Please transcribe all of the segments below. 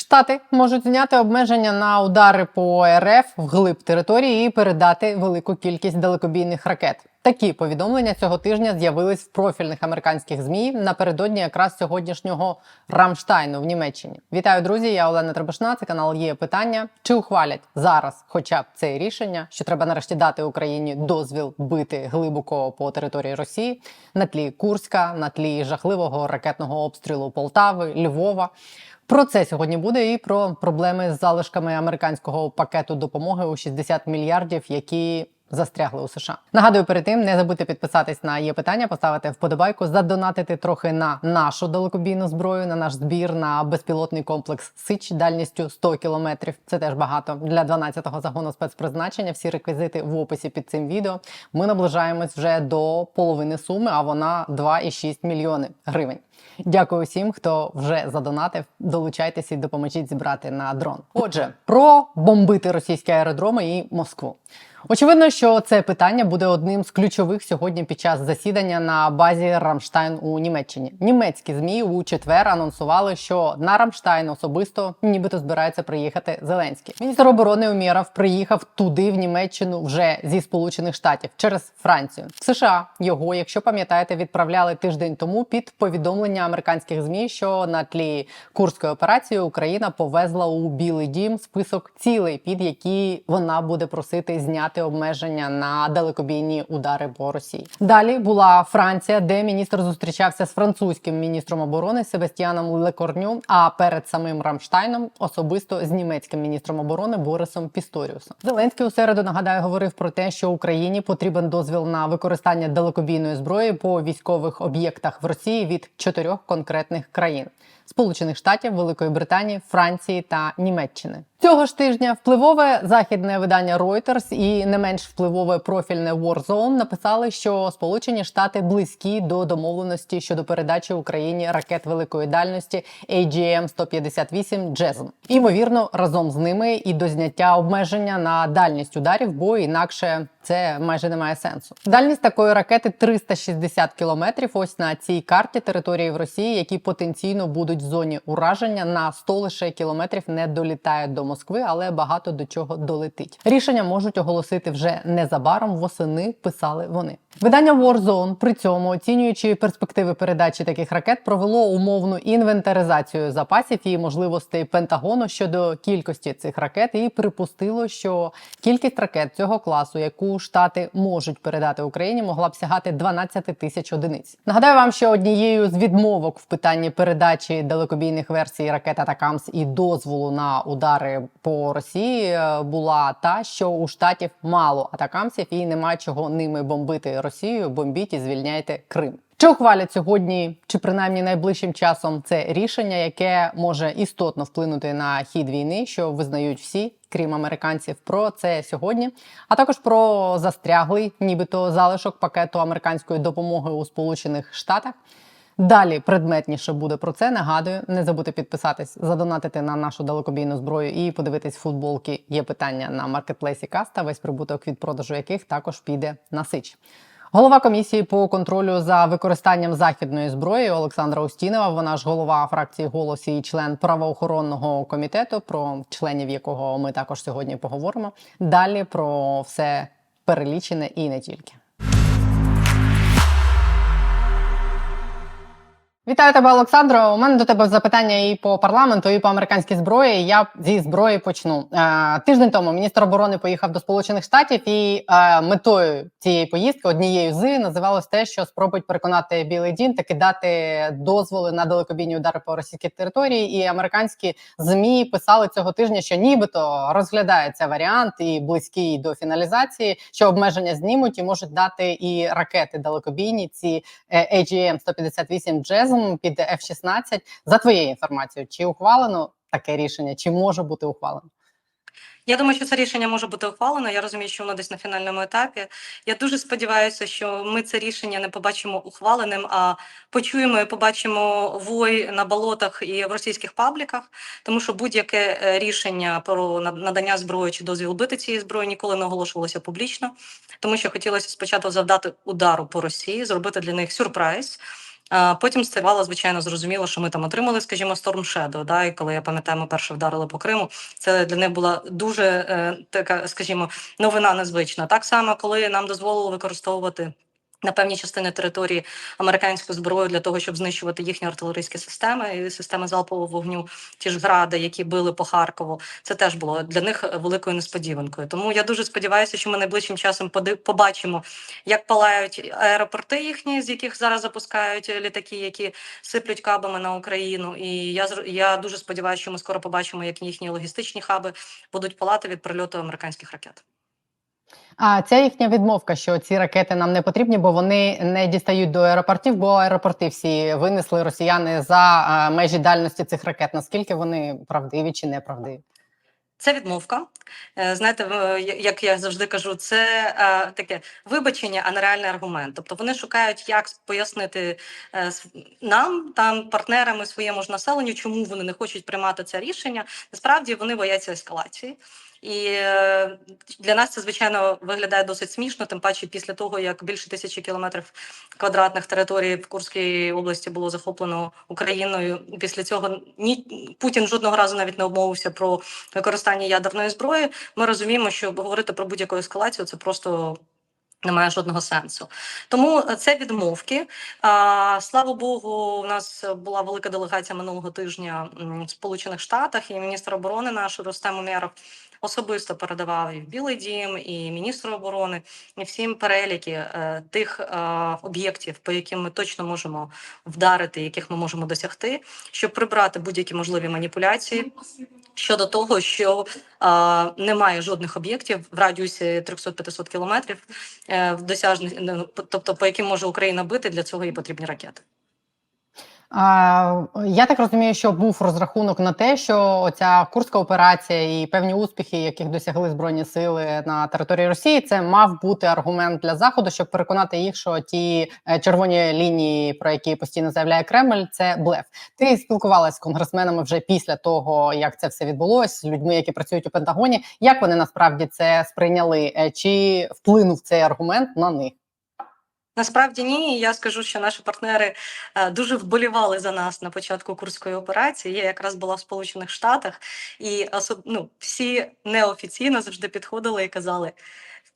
Штати можуть зняти обмеження на удари по РФ вглиб території і передати велику кількість далекобійних ракет. Такі повідомлення цього тижня з'явились в профільних американських змі напередодні якраз сьогоднішнього Рамштайну в Німеччині. Вітаю, друзі! Я Олена Требушна. Це канал є питання. Чи ухвалять зараз, хоча б це рішення, що треба нарешті дати Україні дозвіл бити глибоко по території Росії на тлі Курська, на тлі жахливого ракетного обстрілу Полтави, Львова. Про це сьогодні буде і про проблеми з залишками американського пакету допомоги у 60 мільярдів, які застрягли у США. Нагадую, перед тим не забудьте підписатись на є питання, поставити вподобайку, задонатити трохи на нашу далекобійну зброю, на наш збір на безпілотний комплекс Сич дальністю 100 кілометрів. Це теж багато для 12-го загону спецпризначення. Всі реквізити в описі під цим відео. Ми наближаємось вже до половини суми, а вона 2,6 мільйони гривень. Дякую всім, хто вже задонатив. Долучайтеся і допоможіть зібрати на дрон. Отже, про бомбити російські аеродроми і Москву. Очевидно, що це питання буде одним з ключових сьогодні під час засідання на базі Рамштайн у Німеччині. Німецькі змі у четвер анонсували, що на Рамштайн особисто нібито збирається приїхати Зеленський. Міністр оборони Умєров приїхав туди в Німеччину вже зі Сполучених Штатів через Францію. В США його, якщо пам'ятаєте, відправляли тиждень тому під повідомлення американських змі, що на тлі курської операції Україна повезла у Білий Дім список цілей, під які вона буде просити зняти обмеження на далекобійні удари по Росії. Далі була Франція, де міністр зустрічався з французьким міністром оборони Себастьяном Лекорню. А перед самим Рамштайном особисто з німецьким міністром оборони Борисом Пісторіусом. Зеленський у середу нагадаю говорив про те, що Україні потрібен дозвіл на використання далекобійної зброї по військових об'єктах в Росії від чотирьох конкретних країн. Сполучених Штатів, Великої Британії, Франції та Німеччини цього ж тижня впливове західне видання Reuters і не менш впливове профільне Warzone написали, що Сполучені Штати близькі до домовленості щодо передачі Україні ракет великої дальності AGM-158 JASM. Імовірно, разом з ними і до зняття обмеження на дальність ударів, бо інакше це майже не має сенсу. Дальність такої ракети 360 кілометрів. Ось на цій карті території в Росії, які потенційно будуть в зоні ураження на 100 лише кілометрів, не долітає до Москви, але багато до чого долетить. Рішення можуть оголосити вже незабаром. Восени писали вони. Видання Warzone при цьому, оцінюючи перспективи передачі таких ракет, провело умовну інвентаризацію запасів і можливостей Пентагону щодо кількості цих ракет, і припустило, що кількість ракет цього класу, яку штати можуть передати Україні, могла б сягати 12 тисяч одиниць. Нагадаю вам, що однією з відмовок в питанні передачі далекобійних версій ракет Атакамс і дозволу на удари по Росії е, була та, що у штатів мало атакамсів і немає чого ними бомбити Росію. Бомбіть і звільняйте Крим. Чи ухвалять сьогодні, чи принаймні найближчим часом це рішення, яке може істотно вплинути на хід війни, що визнають всі, крім американців, про це сьогодні, а також про застряглий, нібито залишок пакету американської допомоги у Сполучених Штатах. Далі предметніше буде про це. Нагадую, не забудьте підписатись, задонатити на нашу далекобійну зброю і подивитись футболки. Є питання на маркетплейсі Каста, весь прибуток від продажу яких також піде на сич. Голова комісії по контролю за використанням західної зброї Олександра Устінова. Вона ж голова фракції «Голос» і член правоохоронного комітету, про членів якого ми також сьогодні поговоримо. Далі про все перелічене і не тільки. Вітаю тебе, Олександро. У мене до тебе запитання і по парламенту, і по американській зброї. Я зі зброї почну. Е, тиждень тому міністр оборони поїхав до Сполучених Штатів, і е, метою цієї поїздки однією з називалось те, що спробують переконати Білий Дім таки дати дозволи на далекобійні удари по російській території. І американські змі писали цього тижня, що нібито розглядається варіант і близький до фіналізації, що обмеження знімуть і можуть дати і ракети далекобійні. Ці е, AGM-158 JASM під F-16. За твоєю інформацією, чи ухвалено таке рішення, чи може бути ухвалено? Я думаю, що це рішення може бути ухвалено. Я розумію, що воно десь на фінальному етапі. Я дуже сподіваюся, що ми це рішення не побачимо ухваленим, а почуємо і побачимо вой на болотах і в російських пабліках, тому що будь-яке е, рішення про надання зброї чи дозвіл бити цієї зброї ніколи не оголошувалося публічно, тому що хотілося спочатку завдати удару по Росії, зробити для них сюрприз. Потім ставало, звичайно, зрозуміло, що ми там отримали, скажімо, Storm Shadow, да, і коли я пам'ятаю, ми перше вдарили по Криму, це для них була дуже е, така, скажімо, новина незвична. Так само, коли нам дозволили використовувати. На певній частини території американську зброю для того, щоб знищувати їхні артилерійські системи і системи залпового вогню, ті ж гради, які били по Харкову, це теж було для них великою несподіванкою. Тому я дуже сподіваюся, що ми найближчим часом побачимо, як палають аеропорти їхні, з яких зараз запускають літаки, які сиплють кабами на Україну. І я я дуже сподіваюся, що ми скоро побачимо, як їхні логістичні хаби будуть палати від прильоту американських ракет. А ця їхня відмовка, що ці ракети нам не потрібні, бо вони не дістають до аеропортів, бо аеропорти всі винесли росіяни за межі дальності цих ракет. Наскільки вони правдиві чи неправдиві? Це відмовка. Е, Знаєте, як я завжди кажу, це е, таке вибачення, а не реальний аргумент. Тобто вони шукають, як пояснити е, нам, там партнерам своєму ж населенню, чому вони не хочуть приймати це рішення. Насправді вони бояться ескалації. І е, для нас це звичайно виглядає досить смішно, тим паче після того, як більше тисячі кілометрів квадратних територій в Курській області було захоплено Україною. Після цього ні Путін жодного разу навіть не обмовився про використання ядерної зброї. Ми розуміємо, що говорити про будь-яку ескалацію це просто. Немає жодного сенсу, тому це відмовки. А, слава Богу, у нас була велика делегація минулого тижня в Сполучених Штатах, і міністр оборони наш Рустем Умєров особисто передавав і в Білий Дім, і міністру оборони, і всім переліки е, тих е, об'єктів, по яким ми точно можемо вдарити, яких ми можемо досягти, щоб прибрати будь-які можливі маніпуляції щодо того, що е, немає жодних об'єктів в радіусі 300-500 кілометрів е, в досяжних, ну, тобто по яким може Україна бити, для цього їй потрібні ракети. Я так розумію, що був розрахунок на те, що оця курська операція і певні успіхи, яких досягли збройні сили на території Росії, це мав бути аргумент для заходу, щоб переконати їх, що ті е, червоні лінії, про які постійно заявляє Кремль, це блеф. Ти спілкувалася з конгресменами вже після того, як це все відбулось, з людьми, які працюють у Пентагоні. Як вони насправді це сприйняли? Е, Чи вплинув цей аргумент на них? Насправді ні. Я скажу, що наші партнери е, дуже вболівали за нас на початку курської операції. Я якраз була в Сполучених Штатах, і ну, всі неофіційно завжди підходили і казали.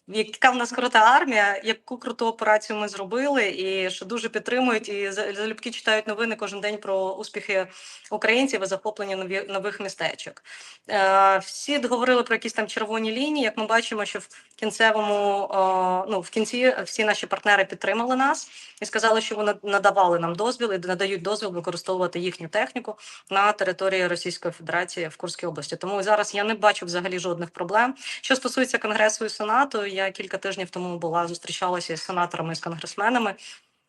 Яка в нас крута армія, яку круту операцію ми зробили, і що дуже підтримують і залюбки читають новини кожен день про успіхи українців і захоплення нові, нових містечок. Е, всі говорили про якісь там червоні лінії. Як ми бачимо, що в кінцевому е, ну в кінці всі наші партнери підтримали нас і сказали, що вони надавали нам дозвіл і надають дозвіл використовувати їхню техніку на території Російської Федерації в Курській області. Тому зараз я не бачу взагалі жодних проблем. Що стосується конгресу і сенату, я кілька тижнів тому була зустрічалася з сенаторами і з конгресменами.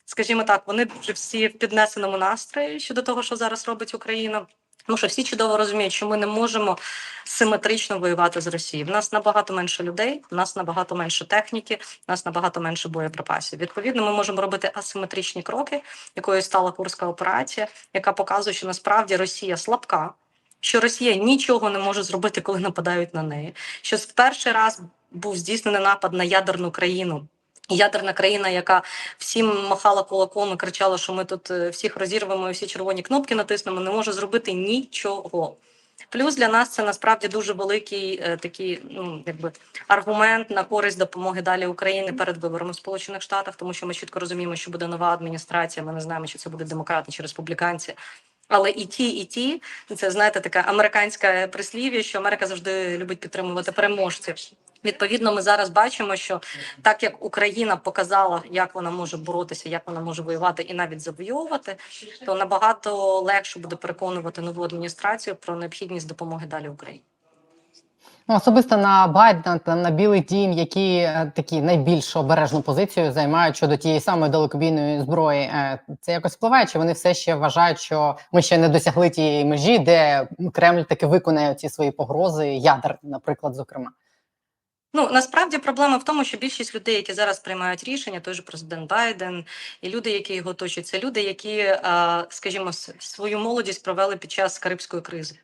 Скажімо так, вони вже всі в піднесеному настрої щодо того, що зараз робить Україна. Тому що всі чудово розуміють, що ми не можемо симетрично воювати з Росією. В нас набагато менше людей, в нас набагато менше техніки, в нас набагато менше боєприпасів. Відповідно, ми можемо робити асиметричні кроки, якою стала курська операція, яка показує, що насправді Росія слабка. Що Росія нічого не може зробити, коли нападають на неї. Що в перший раз був здійснений напад на ядерну країну. Ядерна країна, яка всім махала кулаком і кричала, що ми тут е, всіх розірвемо і всі червоні кнопки натиснемо, не може зробити нічого. Плюс для нас це насправді дуже великий е, такий ну якби аргумент на користь допомоги далі Україні перед виборами в Сполучених Штатах, тому що ми чітко розуміємо, що буде нова адміністрація. Ми не знаємо, чи це буде демократи чи республіканці. Але і ті, і ті, це знаєте, таке американське прислів'я, що Америка завжди любить підтримувати переможців. Відповідно, ми зараз бачимо, що так як Україна показала, як вона може боротися, як вона може воювати і навіть завойовувати, то набагато легше буде переконувати нову адміністрацію про необхідність допомоги далі Україні. Ну, особисто на Байдена, там на Білий Дім, які е, такі найбільш обережну позицію займають щодо тієї самої далекобійної зброї. Е, це якось впливає, чи вони все ще вважають, що ми ще не досягли тієї межі, де Кремль таки виконає ці свої погрози, ядерні, наприклад, зокрема. Ну насправді проблема в тому, що більшість людей, які зараз приймають рішення, той же президент Байден і люди, які його оточують, це люди, які, скажімо, свою молодість провели під час карибської кризи,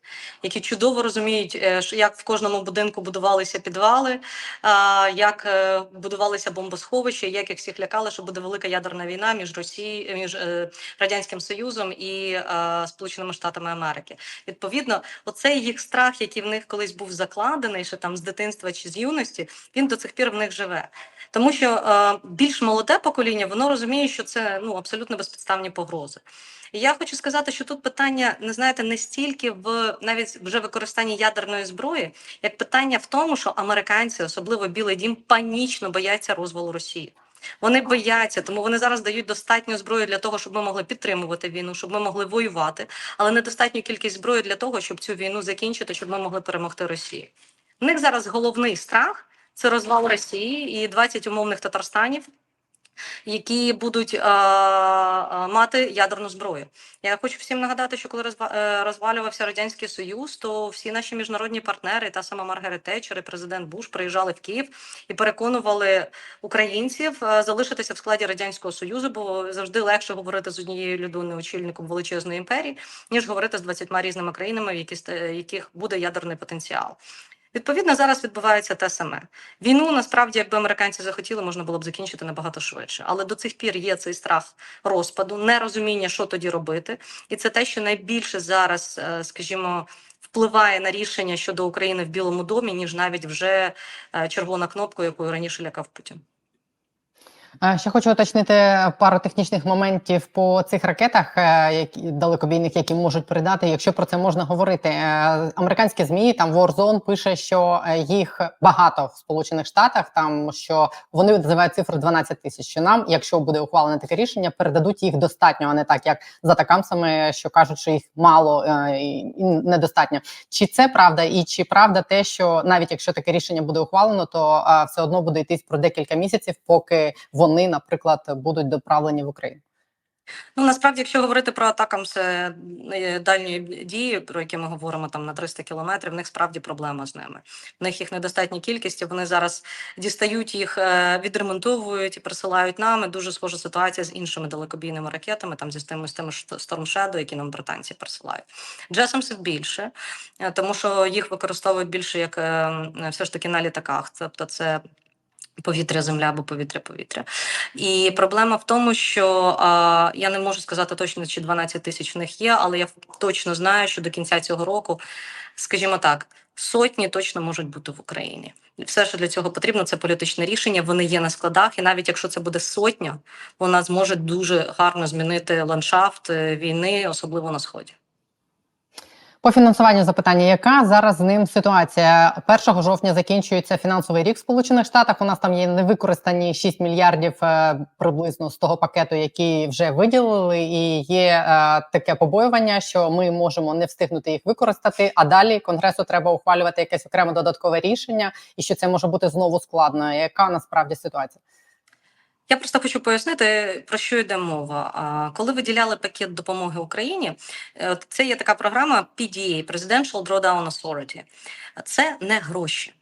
які чудово розуміють, е, як в кожному будинку будувалися підвали, як е, будувалися бомбосховища, як їх всіх лякали, що буде велика ядерна війна між Росією, між е, радянським Союзом і Сполученими Штатами Америки. Відповідно, оцей їх страх, який в них колись був закладений, ще там з дитинства чи з юності, він до цих пір в них живе. Тому що е, більш молоде покоління воно розуміє, що це ну абсолютно безпідставні погрози. І я хочу сказати, що тут питання не знаєте не стільки в навіть вже використанні ядерної зброї, як питання в тому, що американці, особливо Білий Дім, панічно бояться розвалу Росії. Вони бояться, тому вони зараз дають достатньо зброї для того, щоб ми могли підтримувати війну, щоб ми могли воювати, але недостатню кількість зброї для того, щоб цю війну закінчити, щоб ми могли перемогти Росію. В них зараз головний страх це розвал Росії і 20 умовних Татарстанів, які будуть е, е, мати ядерну зброю. Я хочу всім нагадати, що коли розва- е, розвалювався радянський союз, то всі наші міжнародні партнери, та сама Маргарет Тетчер і президент Буш, приїжджали в Київ і переконували українців е, залишитися в складі радянського союзу, бо завжди легше говорити з однією людиною, очільником величезної імперії, ніж говорити з 20 різними країнами, в які яких буде ядерний потенціал. Відповідно, зараз відбувається те саме. Війну насправді, якби американці захотіли, можна було б закінчити набагато швидше. Але до цих пір є цей страх розпаду, нерозуміння, що тоді робити, і це те, що найбільше зараз, е, скажімо, впливає на рішення щодо України в Білому домі, ніж навіть вже е, червона кнопка, якою раніше лякав Путін. Ще хочу уточнити пару технічних моментів по цих ракетах, е, які далекобійних, які можуть передати, якщо про це можна говорити. Е, Американські змі там Warzone пише, що е, їх багато в Сполучених Штатах. Там що вони називають цифру 12 тисяч. Що нам, якщо буде ухвалене таке рішення, передадуть їх достатньо, а не так, як за такамсами, що кажуть, що їх мало і недостатньо. Чи це правда, і чи правда те, що навіть якщо таке рішення буде ухвалено, то все одно буде йтись про декілька місяців, поки вони, наприклад, будуть доправлені в Україну. Ну насправді, якщо говорити про атакам це е, дальньої дії, про які ми говоримо там на 300 кілометрів, в них справді проблема з ними. В них їх недостатня кількість. Вони зараз дістають їх, е, відремонтовують і присилають нам. Дуже схожа ситуація з іншими далекобійними ракетами, там зі тими з тими Storm Shadow, які нам британці присилають. Джесамсів більше, е, тому що їх використовують більше як е, все ж таки на літаках. Тобто це повітря, земля або повітря, повітря. І проблема в тому, що а, я не можу сказати точно, чи 12 тисяч в них є, але я точно знаю, що до кінця цього року, скажімо так, сотні точно можуть бути в Україні. Все, що для цього потрібно, це політичне рішення. Вони є на складах, і навіть якщо це буде сотня, вона зможе дуже гарно змінити ландшафт е, війни, особливо на сході. По фінансуванню запитання, яка зараз з ним ситуація? 1 жовтня закінчується фінансовий рік в Сполучених Штатах. У нас там є невикористані 6 мільярдів е, приблизно з того пакету, який вже виділили, і є е, таке побоювання, що ми можемо не встигнути їх використати. А далі конгресу треба ухвалювати якесь окреме додаткове рішення, і що це може бути знову складно. Яка насправді ситуація? Я просто хочу пояснити, про що йде мова. Коли виділяли пакет допомоги Україні, е, це є така програма PDA – Presidential Drawdown Authority. Це не гроші.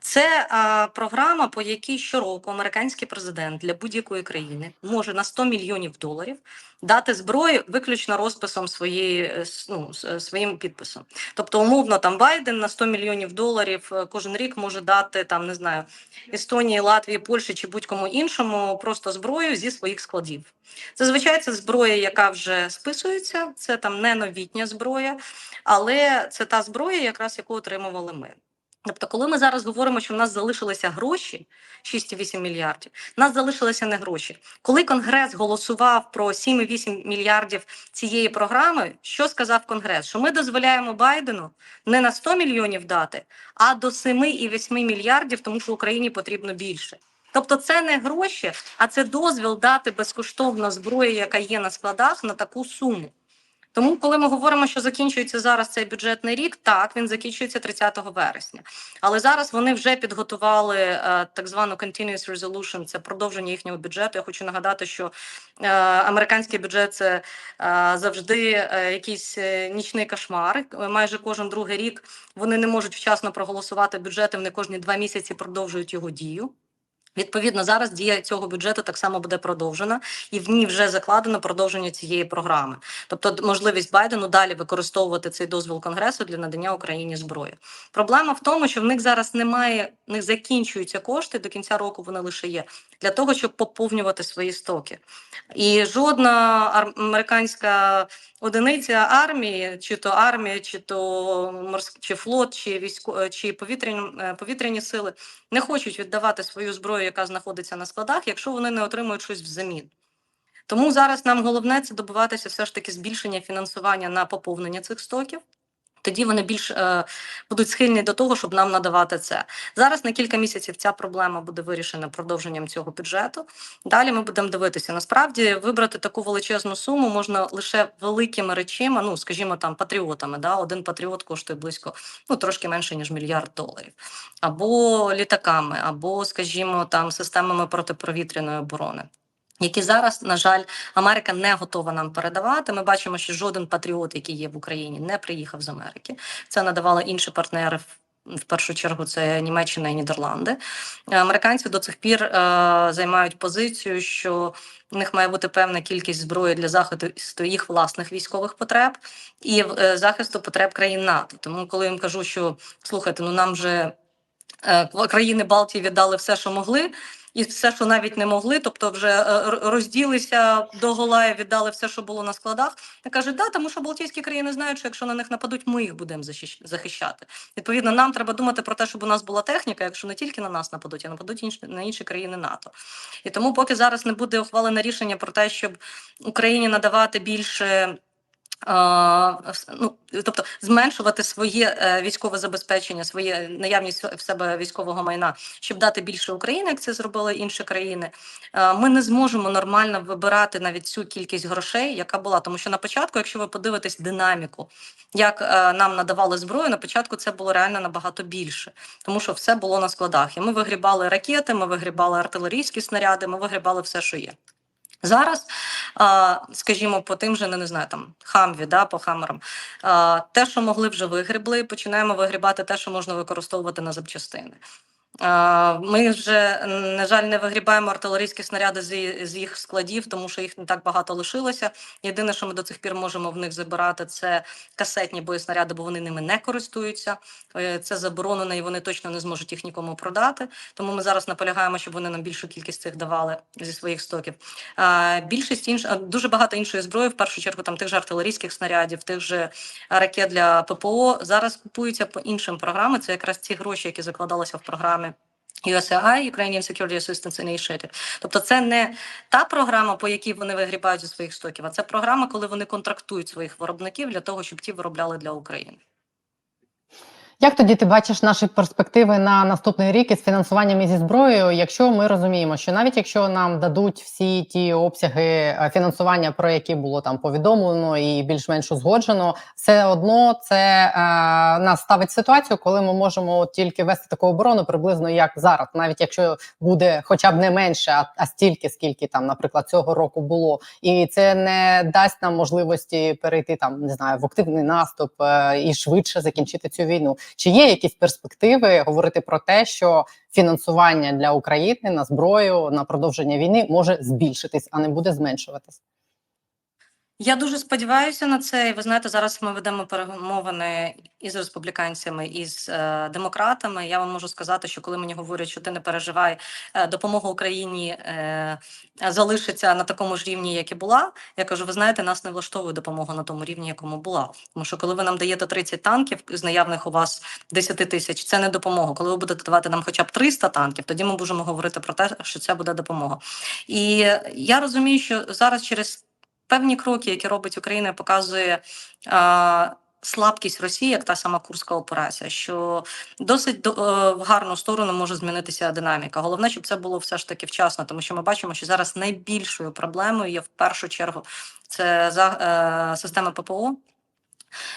Це а, програма, по якій щороку американський президент для будь-якої країни може на 100 мільйонів доларів дати зброю виключно розписом своєї е, ну, е, своїм підписом. Тобто, умовно, там Байден на 100 мільйонів доларів е, кожен рік може дати там, не знаю, Естонії, Латвії, Польщі чи будь-кому іншому просто зброю зі своїх складів. Зазвичай це зброя, яка вже списується, це там не новітня зброя, але це та зброя, якраз яку отримували ми. Тобто, коли ми зараз говоримо, що в нас залишилися гроші 6,8 мільярдів, в нас залишилися не гроші. Коли Конгрес голосував про 7,8 мільярдів цієї програми, що сказав Конгрес? Що ми дозволяємо Байдену не на 100 мільйонів дати, а до 7,8 мільярдів, тому що Україні потрібно більше. Тобто це не гроші, а це дозвіл дати безкоштовно зброю, яка є на складах, на таку суму. Тому, коли ми говоримо, що закінчується зараз цей бюджетний рік, так він закінчується 30 вересня. Але зараз вони вже підготували е, так звану continuous resolution, це продовження їхнього бюджету. Я хочу нагадати, що е, американський бюджет це е, завжди е, якийсь е, нічний кошмар. Майже кожен другий рік вони не можуть вчасно проголосувати бюджет, і вони кожні два місяці продовжують його дію. Відповідно, зараз дія цього бюджету так само буде продовжена, і в ній вже закладено продовження цієї програми, тобто можливість Байдену далі використовувати цей дозвіл Конгресу для надання Україні зброї. Проблема в тому, що в них зараз немає, в них закінчуються кошти до кінця року. Вони лише є для того, щоб поповнювати свої стоки. І жодна американська одиниця армії, чи то армія, чи то морськ, чи флот, чи військо, чи повітряні, е, повітряні сили не хочуть віддавати свою зброю, яка знаходиться на складах, якщо вони не отримують щось взамін. Тому зараз нам головне це добиватися все ж таки збільшення фінансування на поповнення цих стоків. Тоді вони більш е, будуть схильні до того, щоб нам надавати це. Зараз на кілька місяців ця проблема буде вирішена продовженням цього бюджету. Далі ми будемо дивитися. Насправді вибрати таку величезну суму можна лише великими речима, ну скажімо, там патріотами. Да? Один патріот коштує близько ну трошки менше ніж мільярд доларів, або літаками, або, скажімо, там системами протиповітряної оборони. Які зараз, на жаль, Америка не готова нам передавати. Ми бачимо, що жоден патріот, який є в Україні, не приїхав з Америки. Це надавали інші партнери. в- першу чергу це Німеччина і Нідерланди. Американці до цих пір е, займають позицію, що в них має бути певна кількість зброї для захисту їх власних військових потреб і е, захисту потреб країн НАТО. Тому, коли їм кажу, що слухайте, ну нам же е, країни Балтії віддали все, що могли, і все, що навіть не могли, тобто вже е, розділися до гола і віддали все, що було на складах. Я кажу, да, тому що Балтійські країни знають, що якщо на них нападуть, ми їх будемо захищати. Відповідно, нам треба думати про те, щоб у нас була техніка, якщо не тільки на нас нападуть, а нападуть інші на інші країни НАТО. І тому, поки зараз не буде ухвалене рішення про те, щоб Україні надавати більше. Ну, тобто зменшувати своє е, військове забезпечення, своє наявність в себе військового майна, щоб дати більше України, як це зробили інші країни. Ми не зможемо нормально вибирати навіть цю кількість грошей, яка була. Тому що на початку, якщо ви подивитесь динаміку, як е, нам надавали зброю, на початку це було реально набагато більше, тому що все було на складах. І ми вигрібали ракети, ми вигрібали артилерійські снаряди, ми вигрібали все, що є. Зараз, скажімо, по тим же, не, не знаю, там хамві, да, по хамерам, те, що могли вже вигрібли, починаємо вигрібати те, що можна використовувати на запчастини. Ми вже, на жаль, не вигрібаємо артилерійські снаряди з, їх складів, тому що їх не так багато лишилося. Єдине, що ми до цих пір можемо в них забирати, це касетні боєснаряди, бо вони ними не користуються. Е, Це заборонено, і вони точно не зможуть їх нікому продати. Тому ми зараз наполягаємо, щоб вони нам більшу кількість цих давали зі своїх стоків. Більшість інш... дуже багато іншої зброї, в першу чергу, там тих же артилерійських снарядів, тих же ракет для ППО зараз купуються по іншим програмам. Це якраз ці гроші, які закладалися в програмі. USAI, Ukrainian Security Assistance Initiative. Тобто це не та програма, по якій вони вигрібають зі своїх стоків, а це програма, коли вони контрактують своїх виробників для того, щоб ті виробляли для України. Як тоді ти бачиш наші перспективи на наступний рік із фінансуванням і зі зброєю, якщо ми розуміємо, що навіть якщо нам дадуть всі ті обсяги е, фінансування, про які було там повідомлено і більш-менш узгоджено, все одно це е, нас ставить ситуацію, коли ми можемо тільки вести таку оборону приблизно як зараз, навіть якщо буде хоча б не менше, а, а стільки, скільки там, наприклад, цього року було, і це не дасть нам можливості перейти там, не знаю, в активний наступ е, і швидше закінчити цю війну. Чи є якісь перспективи говорити про те, що фінансування для України на зброю на продовження війни може збільшитись, а не буде зменшуватись? Я дуже сподіваюся на це. І ви знаєте, зараз ми ведемо перемовини із республіканцями, і з е, демократами. Я вам можу сказати, що коли мені говорять, що ти не переживай, е, допомога Україні е, залишиться на такому ж рівні, як і була. Я кажу, ви знаєте, нас не влаштовує допомога на тому рівні, якому була. Тому що коли ви нам даєте 30 танків з наявних у вас 10 тисяч, це не допомога. Коли ви будете давати нам хоча б 300 танків, тоді ми можемо говорити про те, що це буде допомога. І я розумію, що зараз через певні кроки, які робить Україна, показує а, слабкість Росії, як та сама Курська операція, що досить до, е, в гарну сторону може змінитися динаміка. Головне, щоб це було все ж таки вчасно, тому що ми бачимо, що зараз найбільшою проблемою є в першу чергу це за е, система ППО.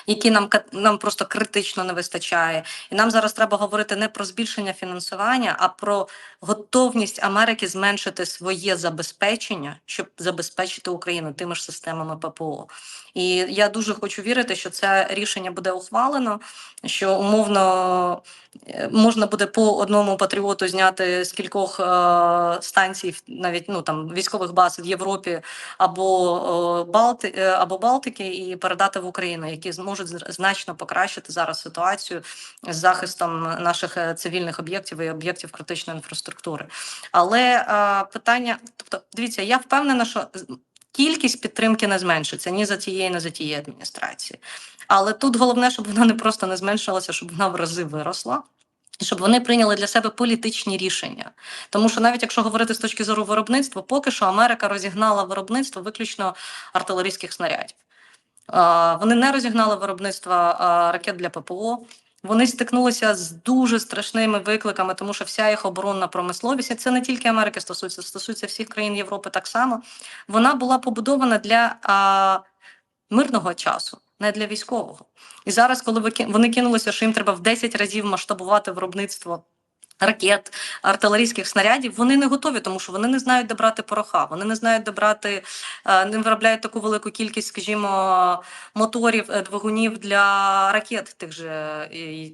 Які нам нам просто критично не вистачає, і нам зараз треба говорити не про збільшення фінансування, а про готовність Америки зменшити своє забезпечення, щоб забезпечити Україну тими ж системами ППО. І я дуже хочу вірити, що це рішення буде ухвалено, що умовно е, можна буде по одному патріоту зняти з кількох е, станцій, навіть ну там військових баз в Європі або Балти е, або Балтики, і передати в Україну, які зможуть значно покращити зараз ситуацію з захистом наших цивільних об'єктів і об'єктів критичної інфраструктури. Але питання, тобто, дивіться, я впевнена, що кількість підтримки не зменшиться ні за тієї, ні за тієї адміністрації. Але тут головне, щоб вона не просто не зменшилася, щоб вона в рази виросла. І щоб вони прийняли для себе політичні рішення, тому що навіть якщо говорити з точки зору виробництва, поки що Америка розігнала виробництво виключно артилерійських снарядів. Вони не розігнали виробництво ракет для ППО. Вони стикнулися з дуже страшними викликами, тому що вся їх оборонна промисловість, і це не тільки Америки стосується, стосується всіх країн Європи так само. Вона була побудована для а, мирного часу, не для військового. І зараз, коли вони кинулися, що їм треба в 10 разів масштабувати виробництво. Ракет, артилерійських снарядів вони не готові, тому що вони не знають, де брати пороха. Вони не знають, де брати, е, не виробляють таку велику кількість, скажімо, моторів, е, двигунів для ракет, тих же,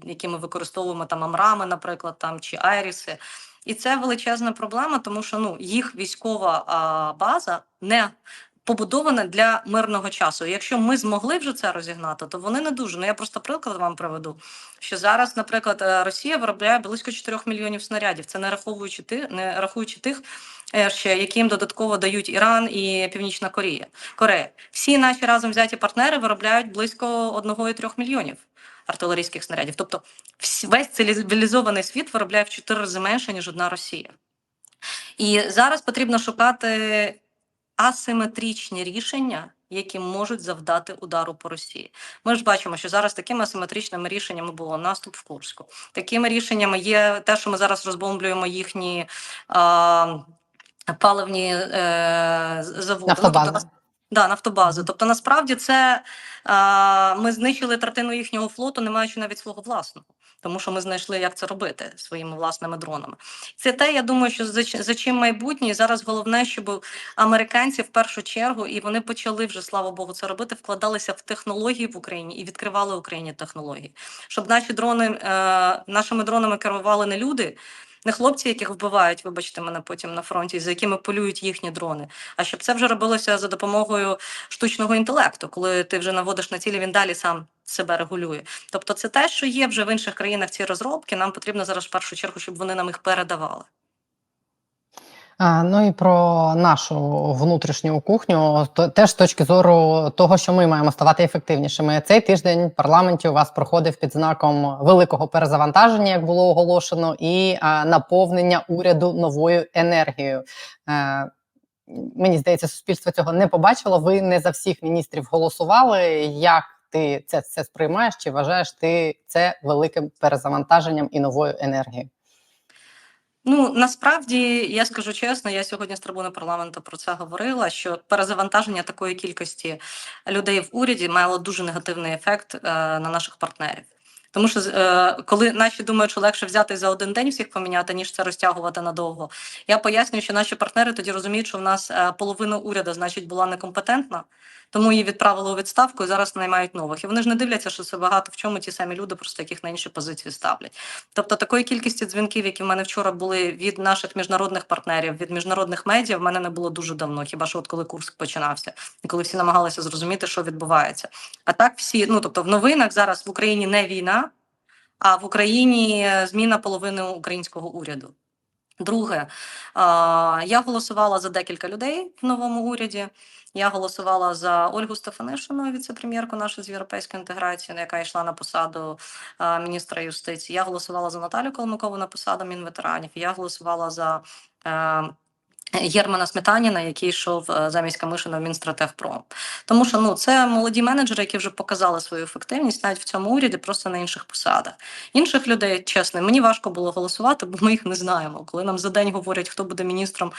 які ми використовуємо там Амрами, наприклад, там чи Айріси. І це величезна проблема, тому що ну їх військова а, база не побудована для мирного часу. Якщо ми змогли вже це розігнати, то вони не дуже. Ну я просто приклад вам приведу. Що зараз, наприклад, е, Росія виробляє близько 4 мільйонів снарядів. Це не раховуючи ти, не рахуючи тих, е, ще яким додатково дають Іран і Північна Корея. Корея. Всі наші разом взяті партнери виробляють близько 1,3 мільйонів артилерійських снарядів. Тобто, весь цивілізований світ виробляє в 4 рази менше ніж одна Росія. І зараз потрібно шукати асиметричні рішення, які можуть завдати удару по Росії. Ми ж бачимо, що зараз такими асиметричними рішеннями було наступ в Курську. Такими рішеннями є те, що ми зараз розбомблюємо їхні а, паливні е, заводи. Ну, тобто, Нафтобази. Да, нафтобази. Тобто, насправді це а, ми знищили третину їхнього флоту, не маючи навіть свого власного, тому що ми знайшли, як це робити своїми власними дронами. Це те, я думаю, що за, за чим майбутнє. І зараз головне, щоб американці в першу чергу, і вони почали вже, слава Богу, це робити, вкладалися в технології в Україні і відкривали Україні технології, щоб наші дрони е, нашими дронами керували не люди. Не хлопці, яких вбивають, вибачте мене потім на фронті, за якими полюють їхні дрони. А щоб це вже робилося за допомогою штучного інтелекту, коли ти вже наводиш на цілі, він далі сам себе регулює. Тобто, це те, що є вже в інших країнах ці розробки. Нам потрібно зараз в першу чергу, щоб вони нам їх передавали. А, ну і про нашу внутрішню кухню, теж з точки зору того, що ми маємо ставати ефективнішими. Цей тиждень в парламенті у вас проходив під знаком великого перезавантаження, як було оголошено, і наповнення уряду новою енергією. Е, мені здається, суспільство цього не побачило. Ви не за всіх міністрів голосували. Як ти це, це сприймаєш? Чи вважаєш ти це великим перезавантаженням і новою енергією? Ну насправді я скажу чесно, я сьогодні з трибуни парламенту про це говорила. Що перезавантаження такої кількості людей в уряді мало дуже негативний ефект е, на наших партнерів. Тому що е, коли наші думають, що легше взяти за один день всіх поміняти, ніж це розтягувати надовго. Я пояснюю, що наші партнери тоді розуміють, що в нас е, половина уряду, значить, була некомпетентна, тому її відправили у відставку і зараз наймають нових. І вони ж не дивляться, що це багато в чому ті самі люди, просто яких на інші позиції ставлять. Тобто такої кількості дзвінків, які в мене вчора були від наших міжнародних партнерів, від міжнародних медіа, в мене не було дуже давно. Хіба що от коли курс починався, і коли всі намагалися зрозуміти, що відбувається. А так всі, ну тобто, в новинах зараз в Україні не війна, а в Україні зміна половини українського уряду. Друге, я голосувала за декілька людей в новому уряді. Я голосувала за Ольгу Стефанишину, віцепрем'єрку нашу з європейської інтеграції, яка йшла на посаду міністра юстиції. Я голосувала за Наталю Колмакову на посаду Мінветеранів. Я голосувала за е, Єрмана Сметаніна, який йшов е, замість Камишина в Мінстратевпром. Тому що ну це молоді менеджери, які вже показали свою ефективність навіть в цьому уряді, просто на інших посадах. Інших людей, чесно, мені важко було голосувати, бо ми їх не знаємо. Коли нам за день говорять, хто буде міністром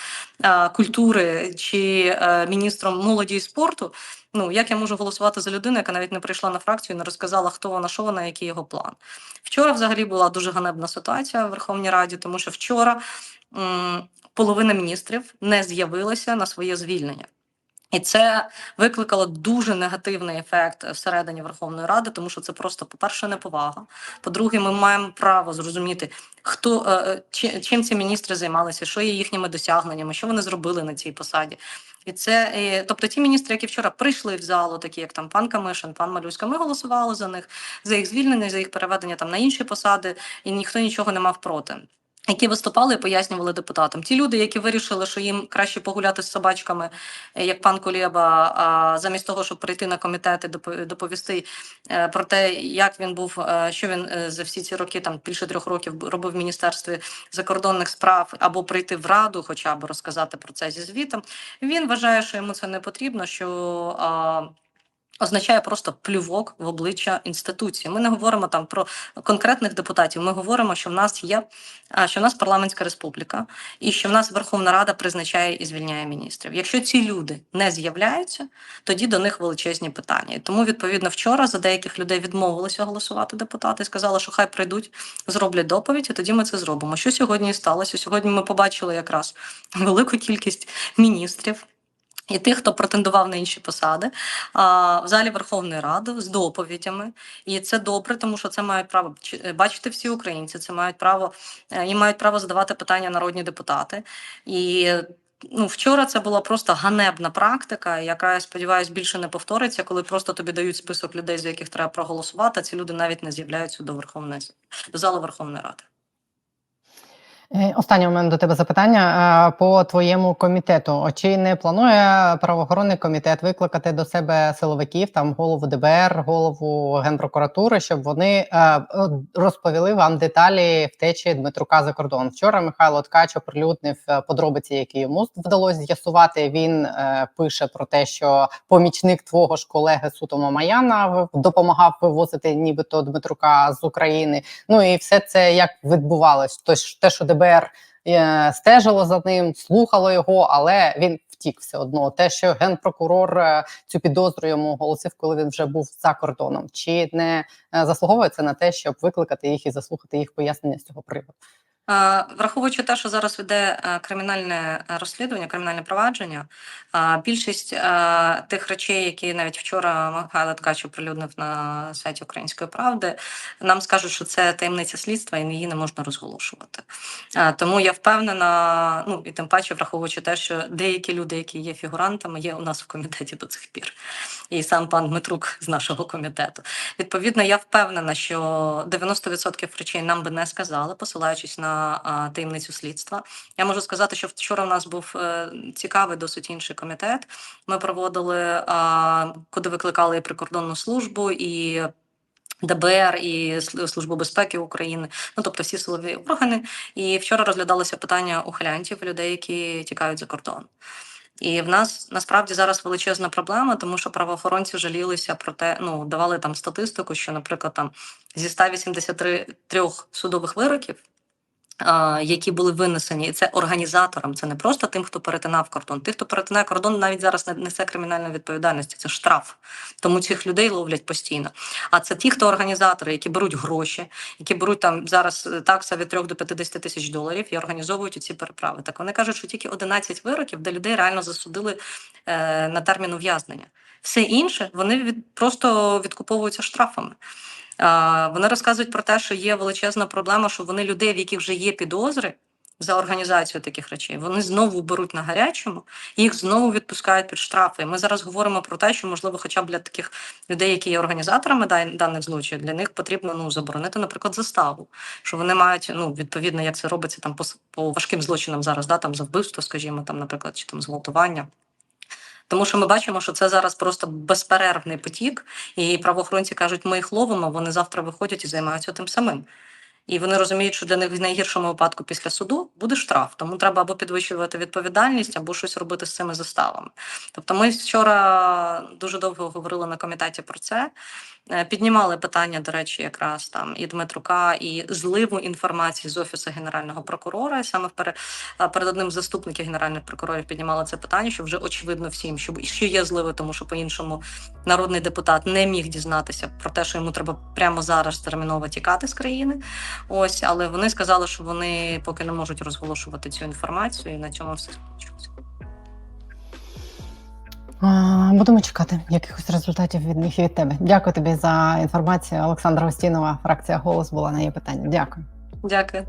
а, культури чи а, міністром молоді і спорту. Ну як я можу голосувати за людину, яка навіть не прийшла на фракцію, не розказала, хто вона, що вона, який його план. Вчора взагалі була дуже ганебна ситуація в Верховній Раді, тому що вчора. м, половина міністрів не з'явилася на своє звільнення. І це викликало дуже негативний ефект всередині Верховної Ради, тому що це просто, по-перше, неповага. По-друге, ми маємо право зрозуміти, хто е, е, чи- чим ці міністри займалися, що є їхніми досягненнями, що вони зробили на цій посаді. І це, і, тобто, ті міністри, які вчора прийшли в залу, такі як там пан Камишин, пан Малюська, ми голосували за них, за їх звільнення, за їх переведення там на інші посади, і ніхто нічого не мав проти які виступали і пояснювали депутатам. Ті люди, які вирішили, що їм краще погуляти з собачками, е, як пан Кулєба, а замість того, щоб прийти на комітет і доповісти е, про те, як він був, е, що він за всі ці роки, там більше трьох років, робив в міністерстві закордонних справ, або прийти в раду, хоча б розказати про це зі звітом. Він вважає, що йому це не потрібно. що... Означає просто плювок в обличчя інституції. Ми не говоримо там про конкретних депутатів. Ми говоримо, що в нас є що в нас парламентська республіка, і що в нас Верховна Рада призначає і звільняє міністрів. Якщо ці люди не з'являються, тоді до них величезні питання. І тому, відповідно, вчора за деяких людей відмовилися голосувати депутати, сказали, що хай прийдуть, зроблять доповідь, і тоді ми це зробимо. Що сьогодні і сталося? Сьогодні ми побачили якраз велику кількість міністрів. І тих, хто претендував на інші посади, а, в залі Верховної Ради з доповідями, і це добре, тому що це мають право е, бачити всі українці. Це мають право е, їм мають право задавати питання народні депутати. І ну, вчора це була просто ганебна практика, яка я сподіваюся більше не повториться, коли просто тобі дають список людей, за яких треба проголосувати. а Ці люди навіть не з'являються до Верховної до залу Верховної Ради. Е, Останнє у мене до тебе запитання е, по твоєму комітету. Чи не планує правоохоронний комітет викликати до себе силовиків, там голову ДБР, голову генпрокуратури, щоб вони е, розповіли вам деталі втечі Дмитрука за кордон? Вчора Михайло Ткач оприлюднив подробиці, які йому вдалося з'ясувати. Він пише про те, що помічник твого ж колеги Суто Мамаяна допомагав вивозити нібито Дмитрука з України. Ну і все це як відбувалось? Тож те, що ДБР е, стежило за ним, слухало його, але він втік все одно. Те, що генпрокурор е, цю підозру йому оголосив, коли він вже був за кордоном, чи не заслуговується заслуговує це на те, щоб викликати їх і заслухати їх пояснення з цього приводу? Е, Враховуючи те, що зараз веде е, кримінальне е, розслідування, кримінальне провадження, більшість тих речей, які навіть вчора Михайло Ткач оприлюднив на сайті Української правди, нам скажуть, що це таємниця слідства і її не можна розголошувати. Тому я впевнена, ну і тим паче, враховуючи те, що деякі люди, які є фігурантами, є у нас в комітеті до цих пір, і сам пан Дмитрук з нашого комітету. Відповідно, я впевнена, що 90% речей нам би не сказали, посилаючись на таємницю слідства. Я можу сказати, що вчора у нас був е, цікавий досить інший комітет. Ми проводили, куди викликали і прикордонну службу і. ДБР і Службу безпеки України, ну тобто всі силові органи. І вчора розглядалося питання ухилянтів, людей, які тікають за кордон. І в нас насправді зараз величезна проблема, тому що правоохоронці жалілися про те, ну давали там статистику, що, наприклад, там зі 183 трьох судових вироків, які були винесені, і це організаторам, це не просто тим, хто перетинав кордон. Тих, хто перетинає кордон, навіть зараз не несе кримінальну відповідальність. Це штраф. Тому цих людей ловлять постійно. А це ті, хто організатори, які беруть гроші, які беруть там зараз е, такса від 3 до 50 тисяч доларів і організовують ці переправи. Так вони кажуть, що тільки 11 вироків, де людей реально засудили е, на термін ув'язнення. Все інше вони від просто відкуповуються штрафами. Вони розказують про те, що є величезна проблема, що вони людей, в яких вже є підозри за організацію таких речей, вони знову беруть на гарячому, їх знову відпускають під штрафи. Ми зараз говоримо про те, що можливо, хоча б для таких людей, які є організаторами даних злочинів, для них потрібно ну заборонити, наприклад, заставу, що вони мають ну відповідно, як це робиться там по, по важким злочинам зараз, да там за вбивство, скажімо, там, наприклад, чи там зґвалтування. Тому що ми бачимо, що це зараз просто безперервний потік, і правоохоронці кажуть, ми їх ловимо, вони завтра виходять і займаються тим самим. І вони розуміють, що для них в найгіршому випадку після суду буде штраф. Тому треба або підвищувати відповідальність, або щось робити з цими заставами. Тобто, ми вчора дуже довго говорили на комітеті про це. Е, Піднімали питання, до речі, якраз там і Дмитрука, і зливу інформації з офісу генерального прокурора. Саме вперед перед одним з заступників генеральних прокурорів піднімали це питання, що вже очевидно всім, що, що є зливи, тому що по-іншому народний депутат не міг дізнатися про те, що йому треба прямо зараз терміново тікати з країни. Ось, але вони сказали, що вони поки не можуть розголошувати цю інформацію, і на цьому все скінчилося. Будемо чекати якихось результатів від них і від тебе. Дякую тобі за інформацію. Олександра Остінова, фракція Голос була на її питання. Дякую. Дякую.